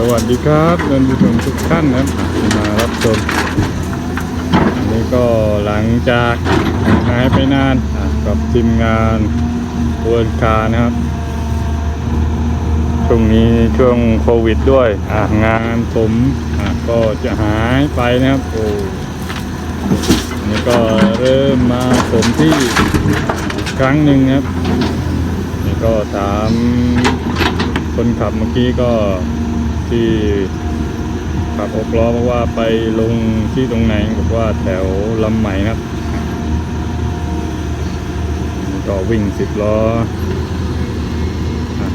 สวัสดีครับท่านผู้ชมทุกท่านนะครับมารับชมอันนี้ก็หลังจากหายไปนานกับทีมงานเวิร์นคานะครับช่วงนี้ช่วงโควิดด้วยงานผมก็จะหายไปนะครับโอ้อันนี่ก็เริ่มมาผมที่ครั้งหนึ่งครับ นี่ก็ถามคนขับเมื่อกี้ก็ ที่ขับหกล้อบอกว่าไปลงที่ตรงไหนบอกว่าแถวลำใหม่นะครับก็วิ่งสิบล้อ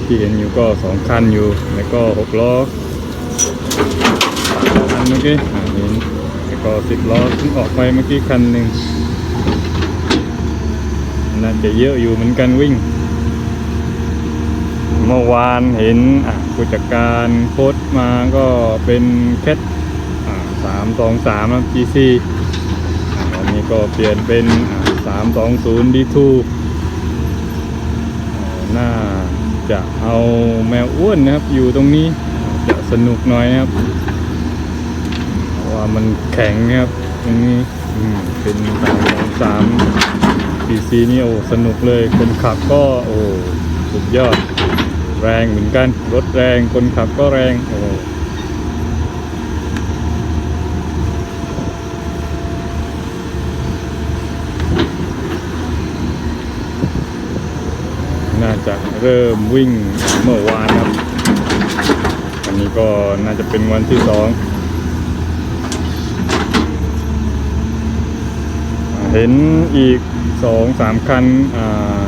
ที่เห็นอยู่ก็สองคันอยู่ แล้วก็หกล้อคันเมื่อกี้เห็นแล้วก็สิบล้อเพิ่งออกไปเมื่อกี้คันหนึ่งน่าจะเยอะอยู่เหมือนกันวิ่ง เมื่อวานเห็นอะ ผู้จัดการโพสต์มาก็เป็นแคทสามสองสามครับ GC อันนี้ก็เปลี่ยนเป็นสามสองศูนย์ดีทูน่าจะเอาแมวอ้วนนะครับ อยู่ตรงนี้จะสนุกหน่อยนะครับเพราะว่ามันแข็งนะครับตรงนี้เป็นสามสองสาม PC นี่โอ้สนุกเลยคนขับก็โอ้สุดยอด แรงเหมือนกัน รถแรงคนขับก็แรงโอ้น่าจะเริ่มวิ่งเมื่อวานครับ อันนี้ก็น่าจะเป็นวันที่สอง เห็นอีกสองสามคัน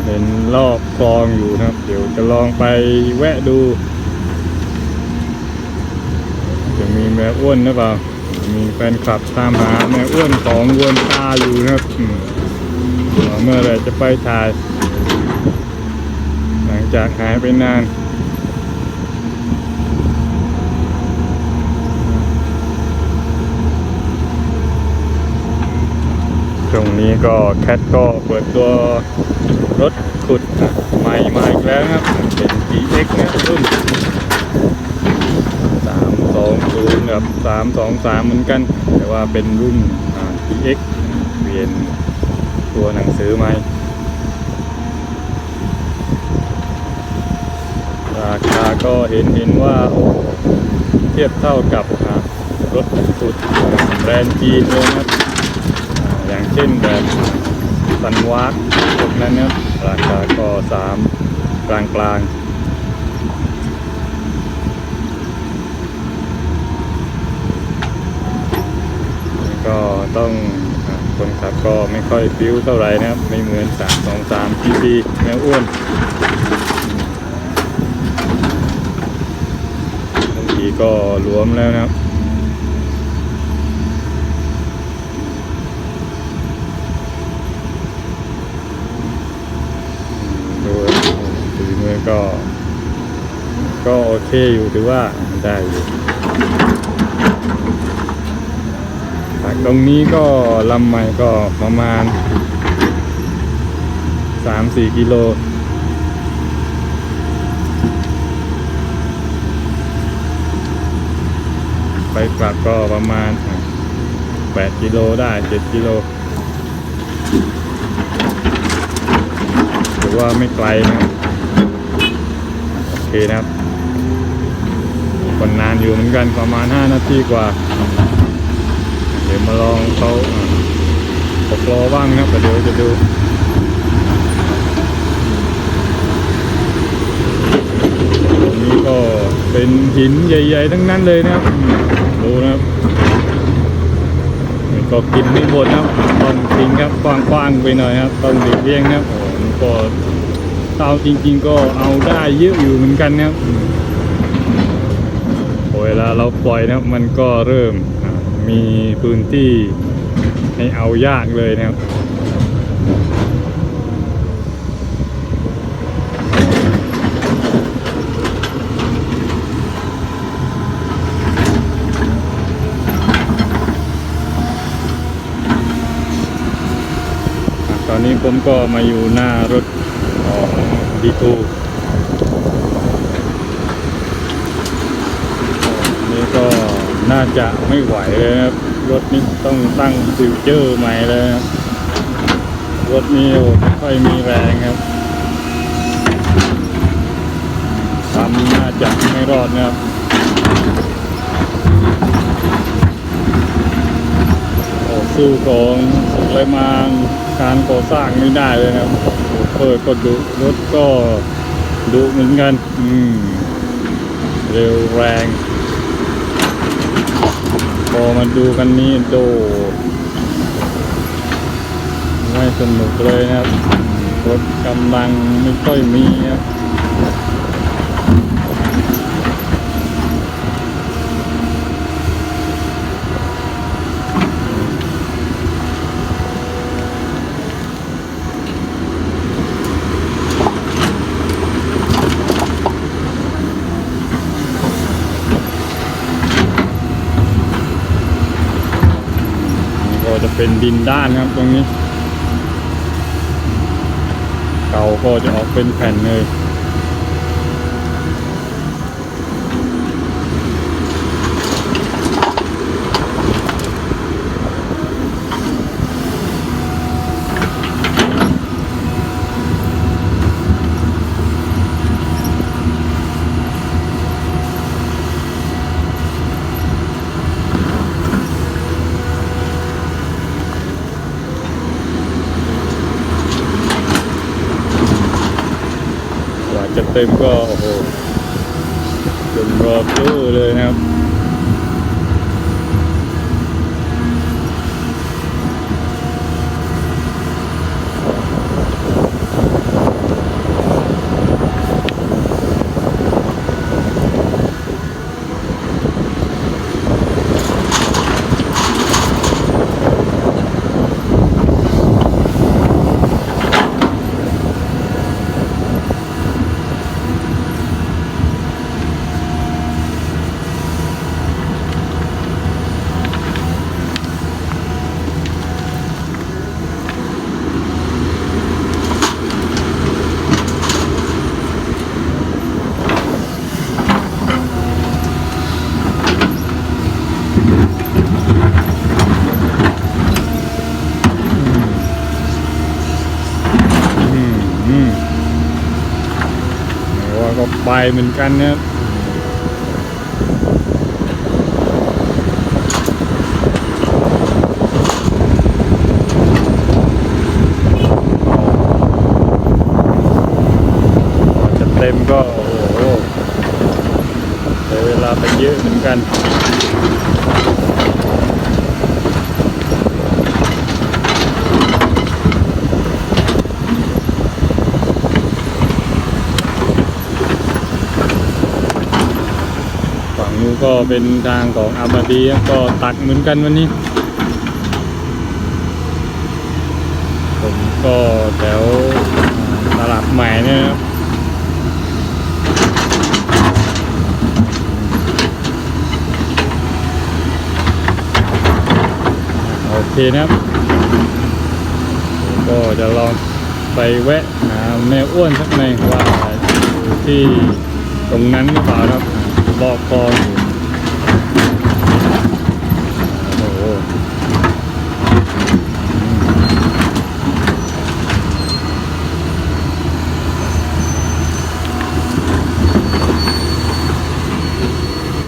เห็นรอบคลองอยู่นะครับ เดี๋ยวจะลองไปแวะดู จะมีแม่อ้วนหรือเปล่า มีแฟนคลับตามหาแม่อ้วนของวนตาอยู่นะครับเมื่อไรจะไปถ่าย หลังจากหายไปนาน ช่วงนี้ก็แคทก็เปิดตัวรถขุดใหม่มาอีกแล้วครับ เป็น GX นะรุ่น320กับ323 เหมือนกัน แต่ว่าเป็นรุ่น GX เปลี่ยนตัวหนังสือใหม่ราคาก็เห็นเห็นว่าเทียบเท่ากับรถขุดแบรนด์จีนเลยนะครับ อย่างเช่นแบบสันวาร์กพวกนั้นเนี่ยราคาก็สามกลางกลางก็ต้องคนขับก็ไม่ค่อยฟิวเท่าไหร่นะครับ ไม่เหมือน3 2 3 PC แมวอ้วนบางทีก็รวมแล้วนะครับ ดูฝีมือ ก็ ก็โอเคอยู่ถือว่าได้อยู่จากตรงนี้ก็ลำใหม่ก็ประมาณ3-4กิโลไปกลับก็ประมาณ8กิโลได้7กิโลถือว่าไม่ไกลนะ คนะครับคนนานอยู่เหมือนกันประมาณ 5 นาทีกว่า เดี๋ยวมาลองเขาอ่าปกล้อบ้างนะครับแต่เดี๋ยวจะดูตรงนี้ก็เป็นหินใหญ่ ๆ ทั้งนั้นเลยนะครับ ดูนะครับก็กินไม่หมดนะครับต้องทิ้งครับกว้างๆไปหน่อยครับต้องหลีกเลี่ยงนะครับโอ้โหก็ เตาจริงๆก็เอาได้เยอะอยู่เหมือนกันนะครับเวลาเราปล่อยนะครับมันก็เริ่มมีพื้นที่ให้เอายากเลยนะครับตอนนี้ผมก็มาอยู่หน้ารถ ดีทูน่าจะไม่ไหวเลยครับ รถนี้ต้องตั้งฟิวเจอร์ใหม่เลยครับ รถนี้โอ้ไม่ค่อยมีแรงครับทำน่าจะไม่รอดนะครับโอ้สู้ของอะไรมาการก่อสร้างไม่ได้เลยนะครับ เออก็ดุรถก็ดุเหมือนกัน อืม เร็วแรง พอมาดูกันนี้โด ไม่สนุกเลยนะครับรถกำลังไม่ค่อยมีครับ เป็นดินด้านครับตรงนี้ เก่าก็จะออกเป็นแผ่นเลย เต็มก็โอ้โหจนรอบตู้เลยนะครับ บ่ายเหมือนกันนะครับพอจะเต็มก็ โอ้โหเวลาไปเยอะเหมือนกัน ก็เป็นทางของอาบาดีก็ตักเหมือนกันวันนี้ ผมก็แถวตลาดใหม่เนี่ยนะครับโอเคนะครับ ก็จะลองไปแวะหาแม่อ้วนสักหน่อยว่าอยู่ที่ตรงนั้นหรือเปล่าครับบอกคออยู่